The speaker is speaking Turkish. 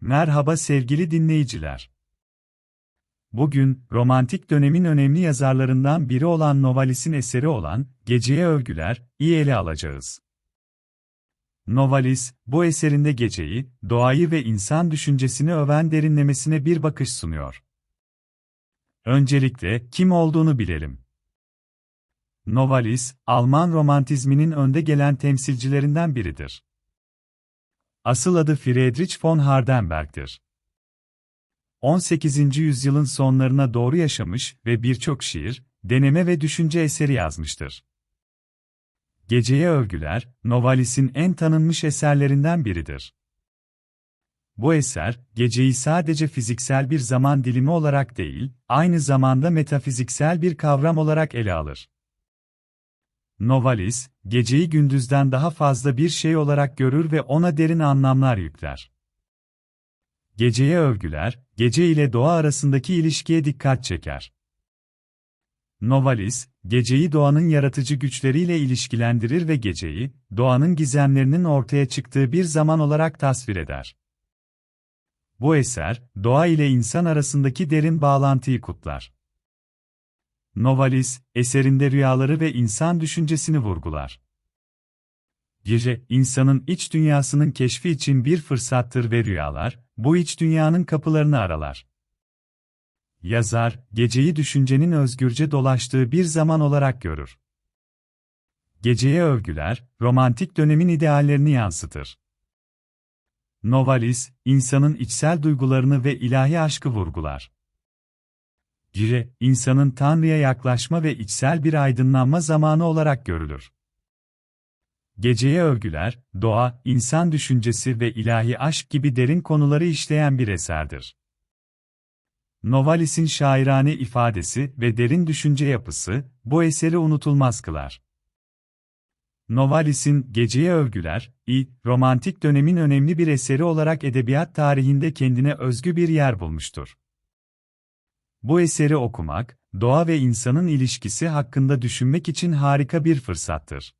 Merhaba sevgili dinleyiciler. Bugün, romantik dönemin önemli yazarlarından biri olan Novalis'in eseri olan Geceye Övgüler, iyi ele alacağız. Novalis, bu eserinde geceyi, doğayı ve insan düşüncesini öven derinlemesine bir bakış sunuyor. Öncelikle, kim olduğunu bilelim. Novalis, Alman romantizminin önde gelen temsilcilerinden biridir. Asıl adı Friedrich von Hardenberg'tir. 18. yüzyılın sonlarına doğru yaşamış ve birçok şiir, deneme ve düşünce eseri yazmıştır. Geceye Övgüler, Novalis'in en tanınmış eserlerinden biridir. Bu eser, geceyi sadece fiziksel bir zaman dilimi olarak değil, aynı zamanda metafiziksel bir kavram olarak ele alır. Novalis, geceyi gündüzden daha fazla bir şey olarak görür ve ona derin anlamlar yükler. Geceye övgüler, gece ile doğa arasındaki ilişkiye dikkat çeker. Novalis, geceyi doğanın yaratıcı güçleriyle ilişkilendirir ve geceyi, doğanın gizemlerinin ortaya çıktığı bir zaman olarak tasvir eder. Bu eser, doğa ile insan arasındaki derin bağlantıyı kutlar. Novalis, eserinde rüyaları ve insan düşüncesini vurgular. Gece, insanın iç dünyasının keşfi için bir fırsattır ve rüyalar, bu iç dünyanın kapılarını aralar. Yazar, geceyi düşüncenin özgürce dolaştığı bir zaman olarak görür. Geceye övgüler, romantik dönemin ideallerini yansıtır. Novalis, insanın içsel duygularını ve ilahi aşkı vurgular. Gire, insanın Tanrı'ya yaklaşma ve içsel bir aydınlanma zamanı olarak görülür. Geceye övgüler, doğa, insan düşüncesi ve ilahi aşk gibi derin konuları işleyen bir eserdir. Novalis'in şairane ifadesi ve derin düşünce yapısı, bu eseri unutulmaz kılar. Novalis'in Geceye Övgüler, i, romantik dönemin önemli bir eseri olarak edebiyat tarihinde kendine özgü bir yer bulmuştur. Bu eseri okumak, doğa ve insanın ilişkisi hakkında düşünmek için harika bir fırsattır.